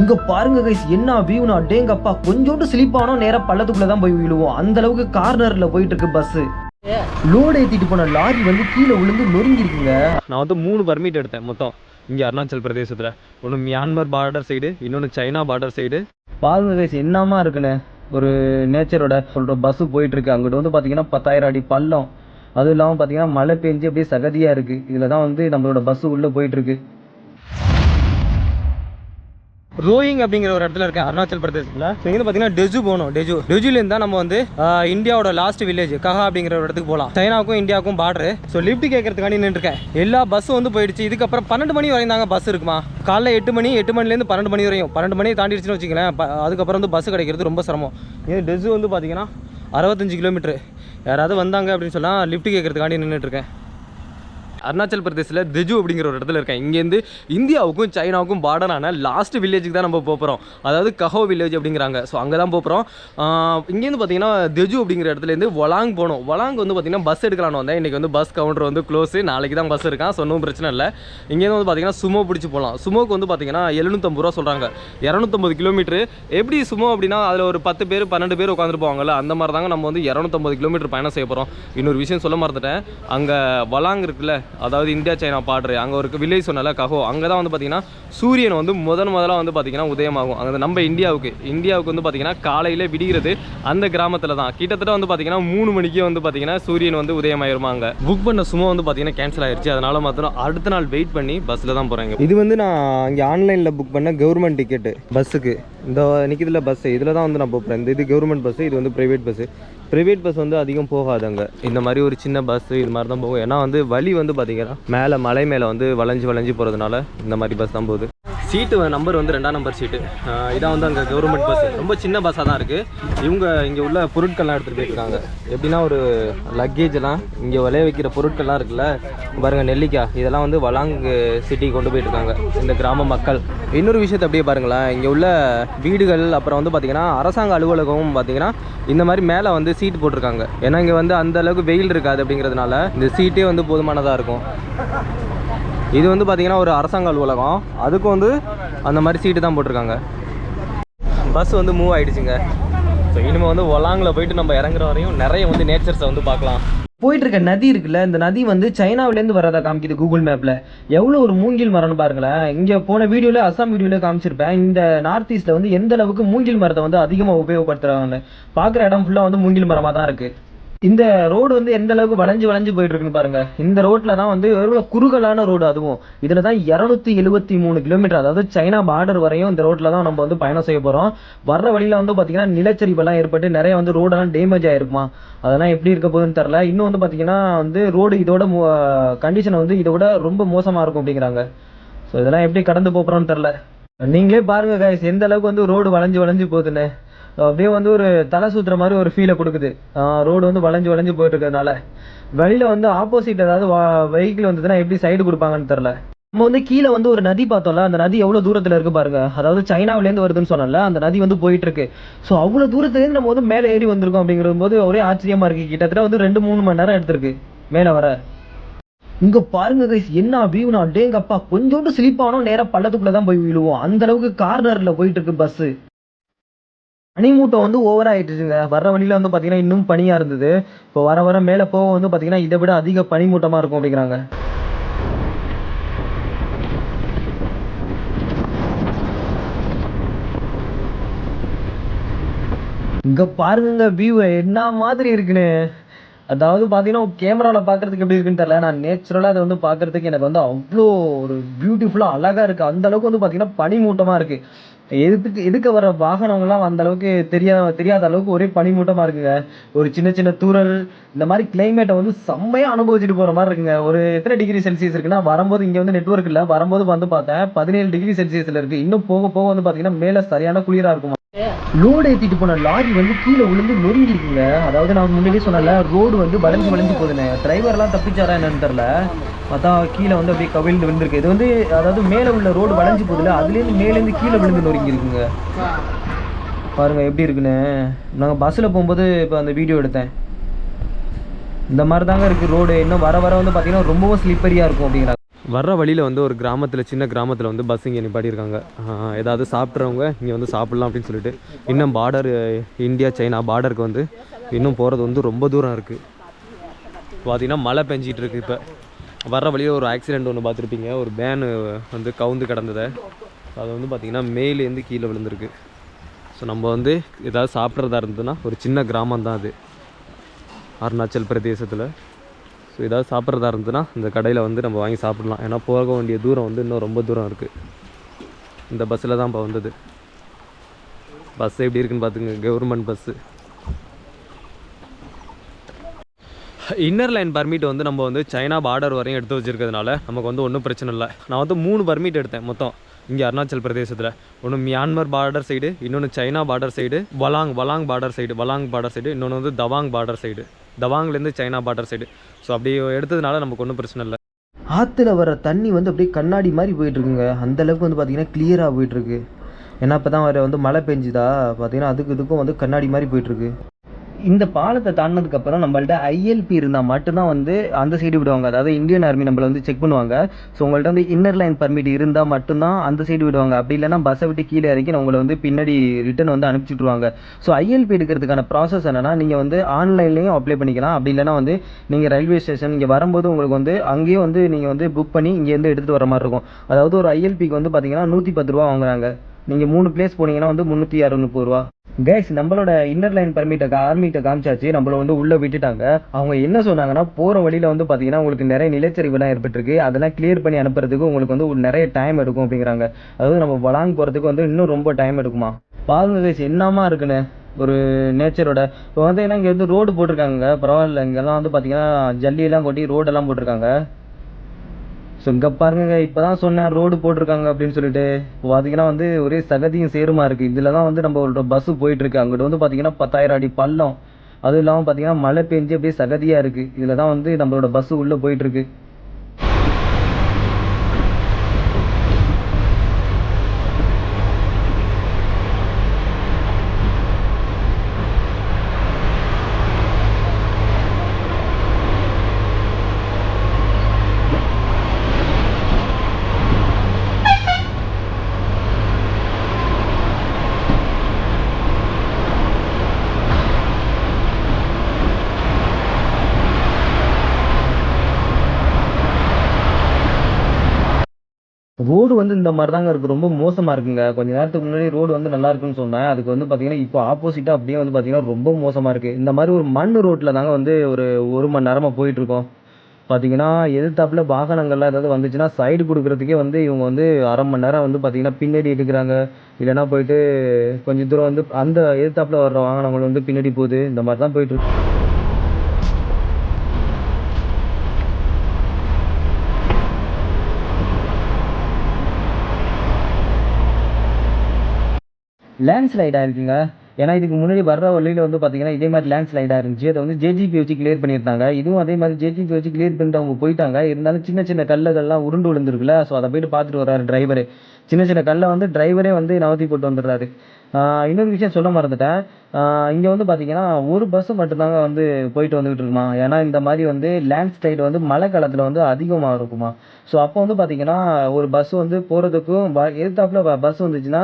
இங்க பாருங்க கைஸ் என்ன வியூனா டேங்கப்பா கொஞ்சோண்டு ஸ்லிப் ஆனோம் நேரா பள்ளத்துக்குள்ள தான் போய் விழுவோம். அந்த அளவுக்கு கார்னர்ல போயிட்டு இருக்கு பஸ் லோடு ஏத்திட்டு போன லாரி வந்து கீழே விழுந்து நொறுங்கி இருக்குங்க நான் வந்து மூணு பர்மிட் எடுத்தேன் மொத்தம். இங்கே அருணாச்சல் பிரதேசத்தில். ஒன்று மியான்மர் பார்டர் சைடு இன்னொன்று சைனா பார்டர் சைடு பாருங்க கைஸ் என்னமா இருக்குன்னு. ஒரு நேச்சரோட சொல்ற பஸ் போயிட்டு இருக்கு அங்கிட்டு வந்து பாத்தீங்கன்னா பத்தாயிரம் அடி பள்ளம். அதுவும் இல்லாமல் பார்த்தீங்கன்னா மழை பெஞ்சு அப்படியே சகதியா இருக்கு. இதில் தான் வந்து நம்மளோட பஸ் உள்ள போயிட்டு ரோயிங் அப்படிங்கிற ஒரு இடத்துல இருக்கேன். அருணாச்சல் பிரதேசத்தில். ஸோ இங்கே பார்த்தீங்கன்னா டெஜு போகணும். டெஜு. டெஜுலேருந்து தான் நம்ம வந்து இந்தியாவோட லாஸ்ட் வில்லேஜ் கஹா அப்படிங்கிற ஒரு இடத்துக்கு போகலாம். சைனாவுக்கும் இந்தியாவுக்கும் பார்டரு ஸோ லிஃப்ட் கேட்கறதுக்காண்டி நின்றுருக்கேன் எல்லா பஸ்ஸும் வந்து போயிடுச்சு. இதுக்கப்புறம் பன்னெண்டு மணி வரையும் தாங்க பஸ் இருக்குமா? காலைல எட்டு மணி எட்டு மணிலேருந்து பன்னெண்டு மணி வரையும். பன்னெண்டு மணி தாண்டிடுச்சுன்னு வச்சுக்கலேன் அதுக்கப்புறம் வந்து பஸ் கிடைக்கிறது ரொம்ப சிரமம். இது டெஜு வந்து பார்த்தீங்கன்னா அறுபத்தஞ்சு கிலோமீட்டர் யாராவது வந்தாங்க அப்படின்னு சொன்னால் லிஃப்ட் கேட்கறதுக்காண்டி நின்றுட்டுருக்கேன் அருணாச்சல் பிரதேசில் தெஜு அப்படிங்கிற ஒரு இடத்துல இருக்கேன். இங்கேருந்து இந்தியாவுக்கும் சைனாவுக்கும் பார்டரான லாஸ்ட் வில்லேஜுக்கு தான் நம்ம போக போகிறோம் அதாவது கஹோ வில்லேஜ் அப்படிங்கிறாங்க. ஸோ அங்கே தான் போக போகிறோம் இங்கேருந்து பார்த்தீங்கன்னா தெஜு அப்படிங்கிற இடத்துலேருந்து வலாங் போகணும் வலாங் வந்து பார்த்தீங்கன்னா பஸ் எடுக்கலான்னு வந்தேன். இன்றைக்கி வந்து பஸ் கவுண்டர் வந்து க்ளோஸு நாளைக்கு தான் பஸ் இருக்கான். ஸோ ஒன்றும் பிரச்சனை இல்லை. இங்கேருந்து வந்து பார்த்தீங்கன்னா சுமோ பிடிச்சி போகலாம் சுமோக்கு வந்து பார்த்தீங்கன்னா எழுநூற்றம்பது ரூபா சொல்கிறாங்க இரநூத்தம்பது கிலோமீட்டர் எப்படி சுமோ அப்படின்னா அதில் ஒரு பத்து பேர் பன்னெண்டு பேர் உட்காந்துட்டு போவாங்கல்ல அந்த மாதிரி தாங்க நம்ம வந்து இரநூத்தம்பது கிலோமீட்டர் பயணம் செய்ய போகிறோம் இன்னொரு விஷயம் சொல்ல மறந்துட்டேன். அங்கே வலாங் இருக்குல்ல அதாவது இந்தியா சைனா பாடுற அங்கே ஒரு வில்லேஜ் சொன்னால கஹோ அங்கே தான் வந்து பார்த்தீங்கன்னா சூரியன் வந்து முதன் முதலாக வந்து பார்த்தீங்கன்னா உதயமாகும். அங்கே நம்ம இந்தியாவுக்கு. இந்தியாவுக்கு வந்து பார்த்தீங்கன்னா காலையில் விடிகிறது அந்த கிராமத்தில் தான். கிட்டத்தட்ட வந்து பார்த்தீங்கன்னா மூணு மணிக்கே வந்து பார்த்திங்கன்னா சூரியன் வந்து உதயமாயிருமா அங்கே. புக் பண்ண சும்மா வந்து பார்த்தீங்கன்னா கேன்சல் ஆயிடுச்சு அதனால் மாத்திரம் அடுத்த நாள் வெயிட் பண்ணி பஸ்ஸில் தான் போகிறாங்க இது வந்து நான் இங்கே ஆன்லைனில் புக் பண்ண கவர்மெண்ட் டிக்கெட்டு பஸ்ஸுக்கு இந்த நிற்கிறதுல பஸ்ஸு இதில் தான் வந்து நான் போகிறேன் இந்த இது கவர்மெண்ட் பஸ்ஸு இது வந்து ப்ரைவேட் பஸ்ஸு ப்ரைவேட் பஸ் வந்து அதிகம் போகாதங்க இந்த மாதிரி ஒரு சின்ன பஸ் இது மாதிரி தான் போகும். ஏன்னா வந்து வழி வந்து பார்த்தீங்கன்னா மேலே மலை மேலே வந்து வளைஞ்சு வளைஞ்சு போகிறதுனால இந்த மாதிரி பஸ் தான் போகுது. சீட்டு நம்பர் வந்து ரெண்டாம் நம்பர் சீட்டு. இதான் வந்து அங்கே கவர்மெண்ட் பஸ் ரொம்ப சின்ன பஸ்ஸாக தான் இருக்குது இவங்க இங்கே உள்ள பொருட்கள்லாம் எடுத்துகிட்டு போயிருக்காங்க. எப்படின்னா ஒரு லக்கேஜ்லாம் இங்கே விளைய வைக்கிற பொருட்கள்லாம் இருக்குல்ல பாருங்கள் நெல்லிக்காய். இதெல்லாம் வந்து வளாங்கு சிட்டி கொண்டு போயிட்டுருக்காங்க இந்த கிராம மக்கள். இன்னொரு விஷயத்தை அப்படியே பாருங்களேன். இங்கே உள்ள வீடுகள் அப்புறம் வந்து பார்த்திங்கன்னா அரசாங்க அலுவலகமும் பார்த்தீங்கன்னா இந்த மாதிரி மேலே வந்து சீட் போட்டிருக்காங்க. ஏன்னா இங்கே வந்து அந்தளவுக்கு வெயில் இருக்காது அப்படிங்கிறதுனால இந்த சீட்டே வந்து போதுமானதாக இருக்கும். இது வந்து பார்த்தீங்கன்னா ஒரு அரசாங்க அலுவலகம். அதுக்கும் வந்து அந்த மாதிரி சீட்டு தான் போட்டிருக்காங்க. பஸ் வந்து மூவ் ஆயிடுச்சுங்க. ஸோ இனிமேல் வந்து ஒலாங்கில் போயிட்டு நம்ம இறங்குற வரையும் நிறைய வந்து நேச்சர்ஸை வந்து பார்க்கலாம். போயிட்டு இருக்க நதி இருக்குல்ல இந்த நதி வந்து சைனாவிலேருந்து வரதா காமிக்குது கூகுள் மேப்பில் எவ்வளோ ஒரு மூங்கில் மரம்னு பாருங்களேன். இங்கே போன வீடியோவில் அசாம் வீடியோவில் காமிச்சிருப்பேன். இந்த நார்த் ஈஸ்ட்டில் வந்து எந்த அளவுக்கு மூங்கில் மரத்தை வந்து அதிகமாக உபயோகப்படுத்துகிறாங்க பார்க்குற இடம் ஃபுல்லாக வந்து மூங்கில் மரமாக தான் இருக்குது இந்த ரோடு வந்து எந்த அளவுக்கு வளைஞ்சு வளைஞ்சு போயிட்டு இருக்குன்னு பாருங்க. இந்த ரோட்ல தான் வந்து எவ்வளவு குறுகலான ரோடு அதுவும். இதுல தான் இருநூத்தி எழுபத்தி மூணு கிலோமீட்டர் அதாவது சைனா பார்டர் வரையும் இந்த ரோட்ல தான் நம்ம வந்து பயணம் செய்ய போறோம். வர்ற வழியில வந்து பாத்தீங்கன்னா நிலச்சரிவெல்லாம் ஏற்பட்டு நிறைய வந்து ரோடெல்லாம் டேமேஜ் ஆயிருக்குமா? அதெல்லாம் எப்படி இருக்க போகுதுன்னு தெரில இன்னும் வந்து பாத்தீங்கன்னா வந்து ரோடு இதோட கண்டிஷன் வந்து இதோட ரொம்ப மோசமா இருக்கும் அப்படிங்கிறாங்க. ஸோ இதெல்லாம் எப்படி கடந்து போறோம்னு தெரில நீங்களே பாருங்க காய்ஸ் எந்த அளவுக்கு வந்து ரோடு வளைஞ்சு வளைஞ்சு போகுதுன்னு. அப்படியே வந்து ஒரு தலை சுத்துற மாதிரி ஒரு ஃபீலை கொடுக்குது. ரோடு வந்து வளைஞ்சு வளைஞ்சு போயிட்டு இருக்கிறதுனால வெளியில வந்து ஆப்போசிட் ஏதாவது வெஹிக்கிள் வந்ததுன்னா எப்படி சைடு கொடுப்பாங்கன்னு தெரில நம்ம வந்து கீழே வந்து ஒரு நதி பார்த்தோம்ல அந்த நதி எவ்வளோ தூரத்தில் இருக்கு பாருங்க. அதாவது சைனாவிலேருந்து வருதுன்னு சொன்னல அந்த நதி வந்து போயிட்டு இருக்கு ஸோ அவ்வளோ தூரத்துலேருந்து நம்ம வந்து மேலே ஏறி வந்திருக்கோம் அப்படிங்கிறது போது ஒரே ஆச்சரியமா இருக்கு. கிட்டத்தட்ட வந்து ரெண்டு மூணு மணி நேரம் எடுத்திருக்கு மேலே வர. இங்க பாருங்க கைஸ் என்ன வியூனா டேங்கப்பா கொஞ்சோண்டு ஸ்லிப் ஆனோம் நேராக பள்ளத்துக்குள்ளே தான் போய் விழுவோம். அந்த அளவுக்கு கார்னரில் போயிட்டு இருக்கு பஸ்ஸு பனிமூட்டம் வந்து ஓவர் ஆயிட்டுச்சுங்க. வர்ற வழியில வந்து பாத்தீங்கன்னா இன்னும் பனியா இருந்தது. இப்போ வர வர மேல போக வந்து பாத்தீங்கன்னா இதை விட அதிக பனிமூட்டமா இருக்கும் அப்படிங்கிறாங்க. இங்க பாருங்க வியூ என்ன மாதிரி இருக்குன்னு. அதாவது பார்த்தீங்கன்னா கேமராவில் பாக்குறதுக்கு எப்படி இருக்குன்னு தெரியல. நான் நேச்சுரலாக அதை வந்து பாக்குறதுக்கு எனக்கு வந்து அவ்வளோ ஒரு பியூட்டிஃபுல்லாக அழகாக இருக்குது அந்த அளவுக்கு வந்து பார்த்தீங்கன்னா பனிமூட்டமாக இருக்குது எதுக்கு எதுக்க வர வாகனங்கள்லாம் அந்த அளவுக்கு தெரியாத தெரியாத அளவுக்கு ஒரே பனிமூட்டமாக இருக்குங்க. ஒரு சின்ன சின்ன தூரல் இந்த மாதிரி கிளைமேட்டை வந்து செம்மையாக அனுபவிச்சுட்டு போகிற மாதிரி இருக்குங்க. ஒரு எத்தனை டிகிரி செல்சியஸ் இருக்குன்னா வரும்போது இங்கே வந்து நெட்வொர்க் இல்லை. வரும்போது வந்து பார்த்தேன் பதினேழு டிகிரி செல்சியஸில் இருக்குது இன்னும் போக போக வந்து பார்த்தீங்கன்னா மேலே சரியான குளிராக இருக்கும் லோடு ஏத்திட்டு போன லாரி வந்து கீழே விழுந்து நொறுங்கி இருக்குங்க அதாவது நான் முன்னாடியே சொன்னல ரோடு வந்து வளைஞ்சு வளைஞ்சு போகுதுண்ணே டிரைவர்லாம் தப்பிச்சாரா என்னன்னு தெரில பார்த்தா கீழே வந்து அப்படியே கவிழ்ந்து விழுந்திருக்கு. இது வந்து அதாவது மேலே உள்ள ரோடு வளைஞ்சு போகுதுல அதுலேருந்து மேலேருந்து கீழே விழுந்து நொறுங்கி இருக்குங்க பாருங்க எப்படி இருக்குன்னு. நாங்கள் பஸ்ஸில் போகும்போது இப்போ அந்த வீடியோ எடுத்தேன். இந்த மாதிரி தாங்க இருக்குது ரோடு இன்னும் வர வர வந்து பார்த்தீங்கன்னா ரொம்பவும் ஸ்லிப்பரியாக இருக்கும் அப்படிங்கிறாங்க வர்ற வழியில் வந்து ஒரு கிராமத்தில் சின்ன கிராமத்தில் வந்து பஸ் இங்கே நிப்பாட்டியிருக்காங்க. ஏதாவது சாப்பிட்றவங்க இங்கே வந்து சாப்பிட்லாம் அப்படின்னு சொல்லிட்டு. இன்னும் பார்டர் இந்தியா சைனா பார்டருக்கு வந்து இன்னும் போகிறது வந்து ரொம்ப தூரம் இருக்குது பார்த்திங்கன்னா மழை பெஞ்சிட்டு இருக்கு இப்போ. வர்ற வழியில் ஒரு ஆக்சிடெண்ட் ஒன்று பார்த்துருப்பீங்க. ஒரு வேனு வந்து கவுந்து கிடந்ததை. அது வந்து பார்த்திங்கன்னா மேலேருந்து கீழே விழுந்திருக்கு. ஸோ நம்ம வந்து ஏதாவது சாப்பிட்றதா இருந்ததுன்னா ஒரு சின்ன கிராமம் தான் அது. அருணாச்சல் பிரதேசத்தில். ஸோ ஏதாவது சாப்பிட்றதா இருந்ததுன்னா இந்த கடையில் வந்து நம்ம வாங்கி சாப்பிடலாம். ஏன்னா போக வேண்டிய தூரம் வந்து இன்னும் ரொம்ப தூரம் இருக்குது இந்த பஸ்ஸில் தான் இப்போ வந்தது. பஸ் எப்படி இருக்குன்னு பார்த்துங்க government bus inner line permit வந்து நம்ம வந்து சைனா பார்டர் வரையும் எடுத்து வச்சுருக்கிறதுனால நமக்கு வந்து ஒன்றும் பிரச்சனை இல்லை. நான் வந்து மூணு பர்மிட் எடுத்தேன் மொத்தம். இங்கே அருணாச்சல் பிரதேசத்தில். ஒன்று மியான்மர் பார்டர் சைடு இன்னொன்று China border side Walong Walong border side Walong border side இன்னொன்று வந்து தவாங் பார்டர் சைடு தவாங்லேருந்து சைனா பார்டர் சைடு ஸோ அப்படி எடுத்ததுனால நமக்கு ஒன்றும் பிரச்சனை இல்லை. ஆற்றுல வர தண்ணி வந்து அப்படியே கண்ணாடி மாதிரி போயிட்டுருக்குங்க. அந்தளவுக்கு வந்து பார்த்தீங்கன்னா கிளியராக போயிட்டுருக்கு. ஏன்னா இப்போ தான் வர வந்து மழை பெஞ்சுதா? பார்த்தீங்கன்னா அதுக்கு இதுக்கும் வந்து கண்ணாடி மாதிரி போயிட்டுருக்கு. இந்த பாலத்தை தாண்டினதுக்கு அப்புறம் நம்மள்ட்ட ஐஎல்பி இருந்தால் மட்டும்தான் வந்து அந்த சைடு விடுவாங்க. அதாவது இந்தியன் ஆர்மி நம்மளை வந்து செக் பண்ணுவாங்க. ஸோ உங்கள்ட்ட வந்து இன்னர் லைன் பர்மிட் இருந்தால் மட்டும்தான் அந்த சைடு விடுவாங்க. அப்படி இல்லைன்னா பஸ்ஸை விட்டு கீழே இறக்கி உங்களை வந்து பின்னாடி ரிட்டர்ன் வந்து அனுப்பிச்சுட்ருவாங்க ஸோ ஐஎல்பி எடுக்கிறதுக்கான ப்ராசஸ் என்னென்னா நீங்கள் வந்து ஆன்லைன்லேயும் அப்ளை பண்ணிக்கலாம். அப்படி இல்லைன்னா வந்து நீங்கள் ரயில்வே ஸ்டேஷன் இங்கே வரும்போது உங்களுக்கு வந்து அங்கேயே வந்து நீங்கள் வந்து புக் பண்ணி இங்கேருந்து எடுத்துகிட்டு வர மாதிரி இருக்கும். அதாவது ஒரு ஐஎல்பிக்கு வந்து பார்த்தீங்கன்னா நூற்றி பத்து ரூபா வாங்குறாங்க. நீங்கள் மூணு பிளேஸ் போனீங்கன்னா வந்து முந்நூற்றி அறுநூறு ரூபா. கைஸ் நம்மளோட இன்னர் லைன் பர்மிட்டை ஆர்மிகிட்ட காமிச்சாச்சு. நம்மள வந்து உள்ளே விட்டுட்டாங்க. அவங்க என்ன சொன்னாங்கன்னா போகிற வழியில் வந்து பார்த்தீங்கன்னா உங்களுக்கு நிறைய நிலச்சரிவுலாம் ஏற்பட்டிருக்கு. அதெல்லாம் கிளியர் பண்ணி அனுப்புறதுக்கு உங்களுக்கு வந்து நிறைய டைம் எடுக்கும் அப்படிங்கிறாங்க. அதாவது நம்ம வளாங் போகிறதுக்கு வந்து இன்னும் ரொம்ப டைம் எடுக்குமா? பாருங்க கைஸ் என்னமா இருக்குன்னு? ஒரு நேச்சரோட இப்போ வந்து ஏன்னா இங்கே வந்து ரோடு போட்டிருக்காங்க பரவாயில்ல இங்கெல்லாம் வந்து பார்த்தீங்கன்னா ஜல்லியெல்லாம் கொட்டி ரோடெல்லாம் போட்டிருக்காங்க. ஸோ இங்கே பாருங்க இப்போ தான் சொன்னேன் ரோடு போட்டிருக்காங்க அப்படின்னு சொல்லிட்டு. பார்த்தீங்கன்னா வந்து ஒரே சகதியும் சேருமா இருக்குது இதில் தான் வந்து நம்மளோட பஸ்ஸு போயிட்டுருக்கு. அங்கிட்டு வந்து பார்த்தீங்கன்னா பத்தாயிரம் அடி பள்ளம். அதுவும் இல்லாமல் பார்த்தீங்கன்னா மழை பெஞ்சு அப்படியே சகதியாக இருக்குது இதில் தான் வந்து நம்மளோட பஸ்ஸு உள்ளே போயிட்டுருக்கு. ரோடு வந்து இந்த மாதிரி தாங்க இருக்குது ரொம்ப மோசமாக இருக்குங்க. கொஞ்ச நேரத்துக்கு முன்னாடி ரோடு வந்து நல்லா இருக்குன்னு சொன்னேன். அதுக்கு வந்து பார்த்தீங்கன்னா இப்போ ஆப்போசிட்டாக அப்படியே வந்து பார்த்தீங்கன்னா ரொம்ப மோசமாக இருக்குது இந்த மாதிரி ஒரு மண் ரோட்டில் தாங்க வந்து ஒரு ஒரு மணி நேரமாக போயிட்டுருக்கோம் பார்த்தீங்கன்னா எதிர்த்தாப்புல வாகனங்கள்லாம் ஏதாவது வந்துச்சுன்னா சைடு கொடுக்குறதுக்கே வந்து இவங்க வந்து அரை மணி நேரம் வந்து பார்த்தீங்கன்னா பின்னாடி எடுக்கிறாங்க. இல்லைன்னா போயிட்டு கொஞ்சம் தூரம் வந்து அந்த எதிர்த்தாப்புல வர்ற வாகனங்கள் வந்து பின்னாடி போகுது. இந்த மாதிரி தான் போயிட்டு லேண்ட்ஸ்லைட் ஆயிருக்குங்க ஏன்னா இதுக்கு முன்னாடி வர்ற வழியில் வந்து பார்த்தீங்கன்னா இதே மாதிரி லேண்ட்ஸ்லைடாக இருந்துச்சு. அதை வந்து ஜேஜிபி வச்சு கிளியர் பண்ணியிருந்தாங்க. இதுவும் அதே மாதிரி ஜேஜிபி வச்சு கிளியர் பண்ணிட்டு அவங்க போயிட்டாங்க. இருந்தாலும் சின்ன சின்ன கல்லுகள்லாம் உருண்டு விழுந்துருக்குல்ல. ஸோ அதை போயிட்டு பார்த்துட்டு வர்றாரு டிரைவரு சின்ன சின்ன கல்லை வந்து டிரைவரே வந்து நவத்தி போட்டு வந்துடுறாரு. இன்னொரு விஷயம் சொல்ல மறந்துட்டேன். இங்கே வந்து பார்த்தீங்கன்னா ஒரு பஸ்ஸு மட்டும்தாங்க வந்து போயிட்டு வந்துகிட்டு இருக்குமா? ஏன்னா இந்த மாதிரி வந்து லேண்ட்ஸ்லைடு வந்து மழை காலத்தில் வந்து அதிகமாக இருக்குமா? ஸோ அப்போ வந்து பார்த்தீங்கன்னா ஒரு பஸ் வந்து போகிறதுக்கும் ப எதிர்த்தாப்பில் பஸ் வந்துச்சுன்னா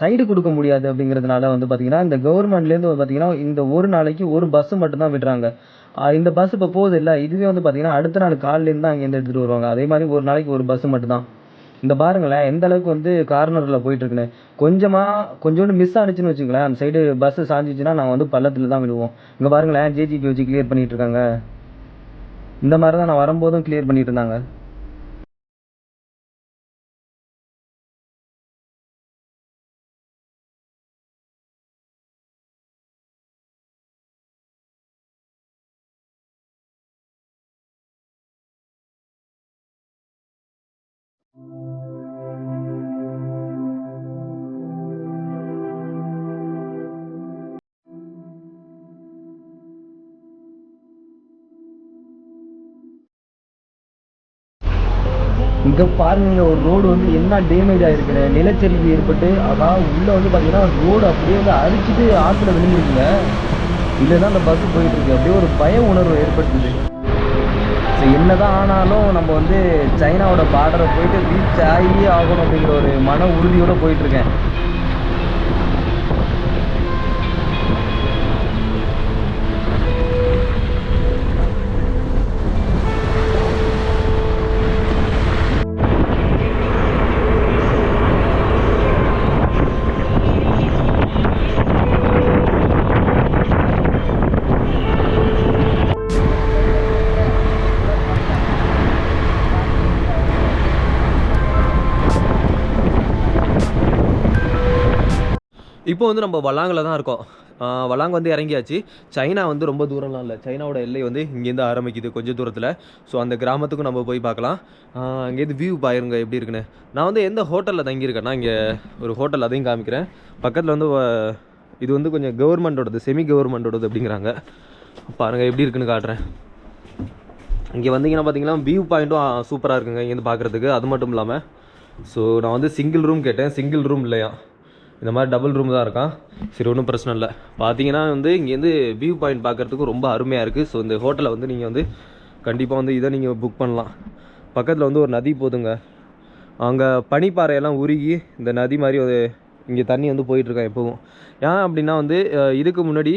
சைடு கொடுக்க முடியாது அப்படிங்கிறதுனால வந்து பார்த்தீங்கன்னா இந்த கவர்மெண்ட்லேருந்து வந்து பார்த்தீங்கன்னா இந்த ஒரு நாளைக்கு ஒரு பஸ்ஸு மட்டும்தான் விடுறாங்க. இந்த பஸ் இப்போ போகுது இல்லை இதுவே வந்து பார்த்தீங்கன்னா அடுத்த நாள் காலையிலேருந்து தான் அங்கேருந்து எடுத்துகிட்டு வருவாங்க. அதே மாதிரி ஒரு நாளைக்கு ஒரு பஸ்ஸு மட்டும்தான். இந்த பாருங்களேன் எந்த அளவுக்கு வந்து கார்னரில் போயிட்டு இருக்குன்னு. கொஞ்சமாக கொஞ்சோண்டு மிஸ் ஆனிச்சுன்னு வச்சுங்களேன் அந்த சைடு பஸ்ஸு சாஞ்சிச்சுன்னா நாங்கள் வந்து பள்ளத்தில் தான் விடுவோம் இங்கே பாருங்களேன் ஜேஜிபி வச்சு கிளியர் பண்ணிட்டு இருக்காங்க. இந்த மாதிரி தான் நான் வரும்போதும் கிளியர் பண்ணிட்டு இருந்தாங்க. இங்கே பாருங்க ஒரு ரோடு வந்து என்ன டேமேஜ் ஆயிருக்குன்னு. நிலச்சரிவு ஏற்பட்டு அதான் உள்ளே வந்து பார்த்தீங்கன்னா ரோடு அப்படியே வந்து அரிச்சிட்டு ஆற்றுல விழுந்துருக்குங்க. இல்லைன்னா அந்த பஸ் போயிட்டு இருக்கு. அப்படியே ஒரு பய உணர்வு ஏற்படுத்துது. ஸோ என்னதான் ஆனாலும் நம்ம வந்து சைனாவோட பார்டரை போயிட்டு ரீச் ஆகி ஆகணும் அப்படிங்கிற ஒரு மன உறுதியோட போயிட்டு இப்போ வந்து நம்ம வளாங்கில் தான் இருக்கோம். வளாங்க வளாங் வந்து இறங்கியாச்சு. சைனா வந்து ரொம்ப தூரம்லாம் இல்லை. சைனாவோட எல்லை வந்து இங்கேருந்து ஆரம்பிக்குது கொஞ்சம் தூரத்தில். ஸோ அந்த கிராமத்துக்கும் நம்ம போய் பார்க்கலாம். அங்கேருந்து வியூ பாருங்க எப்படி இருக்குன்னு. நான் வந்து எந்த ஹோட்டலில் தங்கியிருக்கேன்னா இங்கே ஒரு ஹோட்டல் அதையும் காமிக்கிறேன். பக்கத்தில் வந்து இது வந்து கொஞ்சம் கவர்மெண்ட்டோடது செமி கவர்மெண்ட்டோடது அப்படிங்கிறாங்க. பாருங்கள் எப்படி இருக்குன்னு காட்டுறேன். இங்கே வந்தீங்கன்னா பார்த்தீங்கன்னா வியூ பாயிண்ட்டும் சூப்பராக இருக்குங்க இங்கேருந்து பார்க்குறதுக்கு. அது மட்டும் இல்லாமல் ஸோ நான் வந்து சிங்கிள் ரூம் கேட்டேன். சிங்கிள் ரூம் இல்லையா இந்த மாதிரி டபுள் ரூம் தான் இருக்கான். சரி ஒன்றும் பிரச்சனை இல்லை. பார்த்தீங்கன்னா வந்து இங்கேருந்து வியூ பாயிண்ட் பார்க்குறதுக்கும் ரொம்ப அருமையாக இருக்குது ஸோ இந்த ஹோட்டலை வந்து நீங்கள் வந்து கண்டிப்பாக வந்து இதை நீங்கள் புக் பண்ணலாம். பக்கத்தில் வந்து ஒரு நதி போதுங்க. அங்கே பனிப்பாறையெல்லாம் உருகி இந்த நதி மாதிரி ஒரு இங்கே தண்ணி வந்து போயிட்டுருக்கேன் எப்பவும். ஏன் அப்படின்னா வந்து இதுக்கு முன்னாடி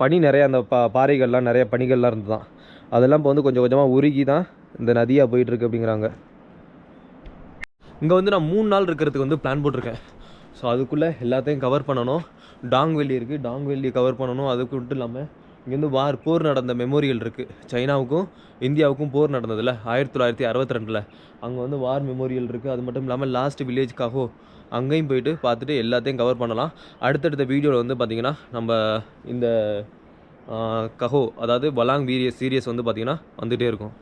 பனி நிறையா அந்த பா பாறைகள்லாம் நிறையா பனிகள்லாம் இருந்து தான் அதெல்லாம் இப்போ வந்து கொஞ்சம் கொஞ்சமாக உருகி தான் இந்த நதியாக போயிட்டுருக்கு அப்படிங்கிறாங்க. இங்கே வந்து நான் மூணு நாள் இருக்கிறதுக்கு வந்து பிளான் போட்டிருக்கேன். ஸோ அதுக்குள்ளே எல்லாத்தையும் கவர் பண்ணணும். டாங் வெள்ளி இருக்குது டாங் வெள்ளி கவர் பண்ணணும். அதுக்கு மட்டும் இல்லாமல் இங்கேருந்து வார் போர் நடந்த மெமோரியல் இருக்குது சைனாவுக்கும் இந்தியாவுக்கும் போர் நடந்ததில்ல ஆயிரத்தி தொள்ளாயிரத்தி அறுபத்தி ரெண்டில் அங்கே வந்து வார் மெமோரியல் இருக்குது அது மட்டும் இல்லாமல் லாஸ்ட் வில்லேஜ்க்காகவோ அங்கேயும் போயிட்டு பார்த்துட்டு எல்லாத்தையும் கவர் பண்ணலாம். அடுத்தடுத்த வீடியோவில் வந்து பார்த்திங்கன்னா நம்ம இந்த கஹோ அதாவது வலாங் வீரியஸ் சீரியஸ் வந்து பார்த்திங்கன்னா வந்துகிட்டே இருக்கும்.